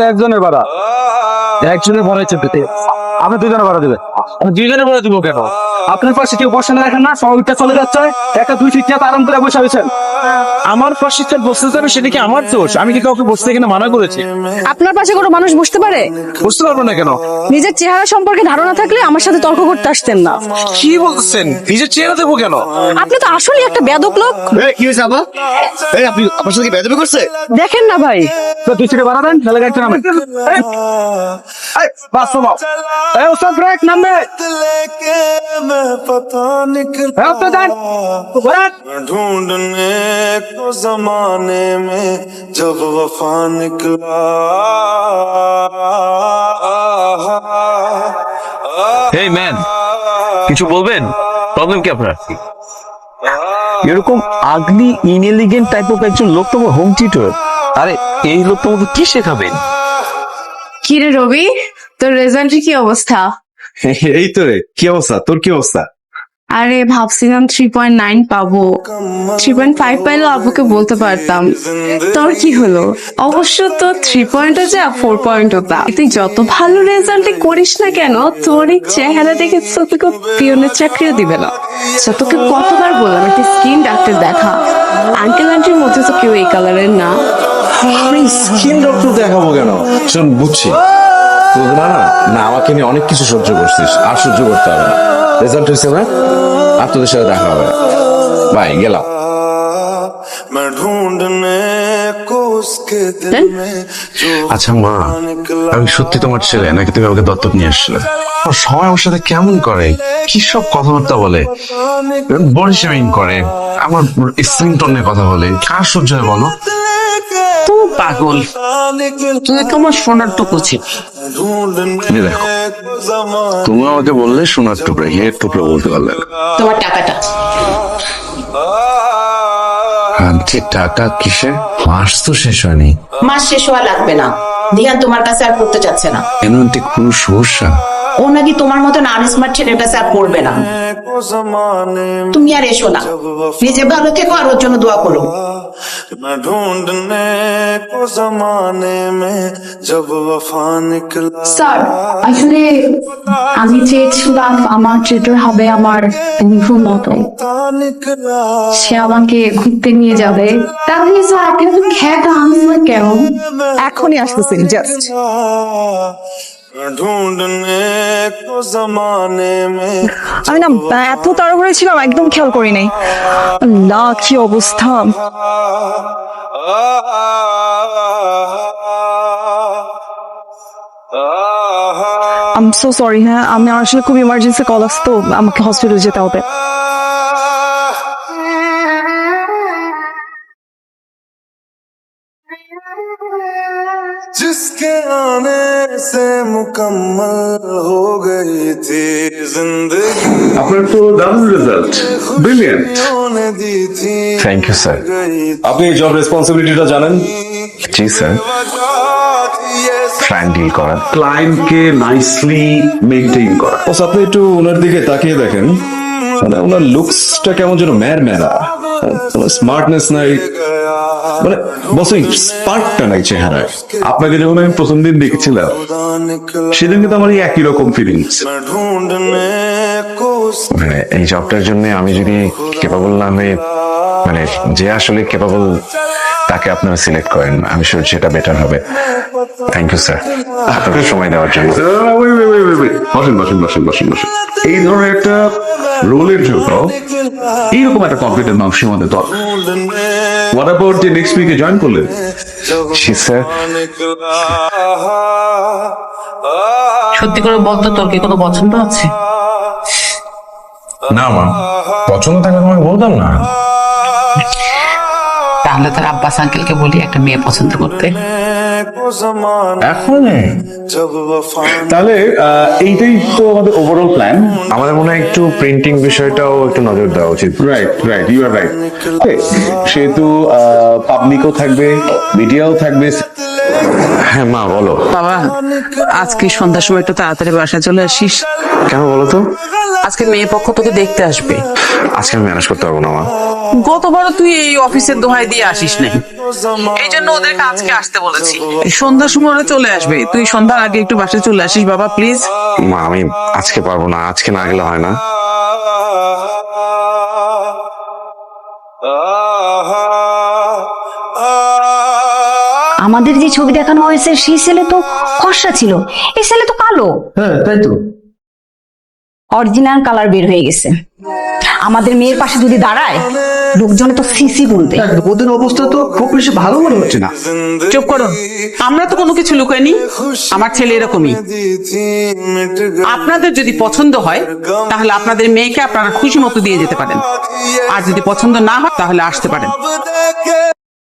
একজনের ভাড়া। একজনের ভাড়া চেপে আপনি দুজনে ভাড়া দেবেন। দুইজনে ভাড়া দিব কেন? আপনার পাশে কেউ বসে না দেখেন না সবাইটা চলে যাচ্ছে। একটা দুই ফিট আরাম করে বসে হয়েছেন আমার পাশে স্যার বসতে যাবে সেটা কি আমার দোষ? আমি কি কাউকে বসতে এখানে মানা করেছি? আপনার পাশে কোনো মানুষ বসতে পারে? বুঝতে পারব না কেন? নিজের চেহারা সম্পর্কে ধারণা থাকলে আমার সাথে তর্ক করতে আসতেন না। কি বলছেন? নিজের চেহারা দেবো কেন? আপনি তো আসলে একটা বেদক লোক। কি হয়েছে আপা? এই আপনি আপনার সাথে কি বেদবি করছে? দেখেন না ভাই। তো দুই সিটে ভাড়া দেন তাহলে গাড়িতে নামেন। এই, এই, বাস থামাও। এই, ওস্তাদ ব্রেক নামবে लेके मैं पता निकला এই, ওস্তাদ দেন। ব্রেক। ढूंढने को जमाने में जब वफा निकला হেই ম্যান কিছু বলবেন প্রবলেম কি আপনার এরকম আগলি ইনএলিগেন্ট টাইপ অফ একজন লোক তোমার হোম টিউটর আরে এই লোক তোমাকে কি শেখাবেন কিরে রবি তোর রেজাল্টের কি অবস্থা? এই তো রে কি অবস্থা? তোর কি অবস্থা? আরে ভাবছিলাম থ্রি পয়েন্ট নাইন পাবো। থ্রি পয়েন্ট ফাইভ পাইলেও আব্বুকে বলতে পারতাম। তোর কি হলো? অবশ্য তো থ্রি পয়েন্টও যা ফোর পয়েন্ট তা। তুই যত ভালো রেজাল্টে করিস না কেন তোর এই চেহারা দেখে তো তোকে পিয়নের চাকরিও দিবে না। So, তোকে কতবার বললাম একটা স্কিন ডাক্তার দেখা। আঙ্কেল আন্টির মধ্যে তো কেউ এই কালারের না। আমি স্কিন ডক্টর দেখাবো কেন? শোন বুঝছি। না না না আমাকে নিয়ে অনেক কিছু সহ্য করছিস আর সহ্য করতে হবে না। রেজাল্ট হয়েছে না আর তোদের সাথে দেখা হবে। বাই গেলাম। হ্যাঁ? আচ্ছা মা আমি সত্যি তোমার ছেলে নাকি তুমি আমাকে দত্তক নিয়ে আসলে সবাই আমার সাথে কেমন করে? কি সব কথাবার্তা বলে? বডি শেমিং করে। আমার স্কিন টোনে কথা বলে। কার সহ্য হয় বলো? কত পাগল। তুই আমার সোনার টুকু ছিল দেখো তুমি আমাকে বললে সোনার টুকরা হের টুকরা বলতে পারলে তোমার টাকাটা। আনছে টাকা কিসে? মাস তো শেষ হয়নি। মাস শেষ হওয়া লাগবে না। ধিয়ান তোমার কাছে আর পড়তে চাচ্ছে না। কেন আন্টি কোনো সমস্যা? ও নাকি তোমার মতন আর স্মার্ট ছেলের কাছে আর পড়বে না। তুমি আর এসো না। নিজে ভালো থেকো আর ওর জন্য দোয়া করো। मैं ढूंढने को जमाने में जब वफा निकला স্যার আসলে আমি চেয়েছিলাম আমার ট্রেটার হবে আমার বন্ধুর মতো निकला সে আমাকে ঘুরতে নিয়ে যাবে তাহলে স্যার কিন্তু খেয়াটা আমি কেন এখনই আসতেছি জাস্ট আমি না এত তাড়াহুড়ো ছিলাম একদম খেয়াল করি নাই। আল্লাহ কি অবস্থা। আম সো সরি হ্যাঁ আমি আসলে খুব ইমার্জেন্সি কল আসতো আমাকে হসপিটাল যেতে হবে। जिसके आने से मुकम्मल हो गई थी जिंदगी আপনার তো দারুণ রেজাল্ট ব্রিলিয়েন্ট होने दी थी থ্যাংক ইউ স্যার गई আপনি এই জব রেসপন্সিবিলিটিটা জানেন জি স্যার वजह थी ये ক্লায়েন্ট ডিল করা ক্লায়েন্টকে নাইসলি মেনটেন করা ও আপনি একটু ওনার দিকে তাকিয়ে দেখেন মানে ওনার লুকসটা কেমন যেন ম্যার ম্যারা স্মার্টনেস নাই। মানে স্পার্কটা নাই চেহারায়। আপনাকে যখন আমি প্রথম দিন দেখেছিলাম সেদিন কিন্তু আমার একই রকম ফিলিংস মানে এই জবটার জন্য আমি যদি না হয়ে মানে যে আসলে কেপাবল তাকে আপনারা সিলেক্ট করেন। আমি শিওর সেটা বেটার হবে। থ্যাংক ইউ স্যার আপনাদের সময় দেওয়ার জন্য। বসেন বসেন বসেন বসেন বসেন। এই ধরনের একটা রোলের জন্য এইরকম একটা কম্পিউটার মানুষ আমাদের দল হোয়াট অ্যাবাউট যে নেক্সট উইকে জয়েন করলেন সত্যি করে বলতো তোর কি কোনো পছন্দ আছে? না মা পছন্দ থাকলে তোমাকে বলতাম না। তাহলে তার আব্বাস আঙ্কেলকে বলি একটা মেয়ে পছন্দ করতে। এখন তাহলে এইটাই তো আমাদের ওভারঅল প্ল্যান আমাদের মনে হয় একটু প্রিন্টিং বিষয়টাও একটু নজর দেওয়া উচিত। Right right you are right সেহেতু পাবলিকও থাকবে মিডিয়াও থাকবে। হ্যাঁ মা বলো। বাবা আজকে সন্ধ্যার সময় একটু তাড়াতাড়ি বাসা চলে আসিস। কেন বলো তো? আজকে মেয়ে পক্ষ তোকে দেখতে আসবে। আজকে আমি ম্যানেজ করতে পারব না মা। গতবারও তুই এই অফিসের দোহাই দিয়ে আসিস নাই। এই জন্য ওদেরকে আজকে আসতে বলেছি। সন্ধ্যার সময় ওরা চলে আসবে। তুই সন্ধ্যার আগে একটু বাসায় চলে আসিস বাবা প্লিজ মা আমি আজকে পারব না আজকে না গেলে হয় না। আমাদের যে ছবি দেখানো হয়েছে সেই ছেলে তো ফর্সা ছিল। এই ছেলে তো কালো। হ্যাঁ তাই তো। অরিজিনাল কালার বের হয়ে গেছে। আমাদের মেয়ের পাশে যদি দাঁড়ায় লোকজনে তো সিসি বলবে ওদের অবস্থা তো খুব বেশি ভালো মনে হচ্ছে না। চুপ করো আমরা তো কোনো কিছু লুকাইনি। আমার ছেলে এরকমই। আপনাদের যদি পছন্দ হয় তাহলে আপনাদের মেয়েকে আপনারা খুশি মতো দিয়ে যেতে পারেন। আর যদি পছন্দ না হয় তাহলে আসতে পারেন।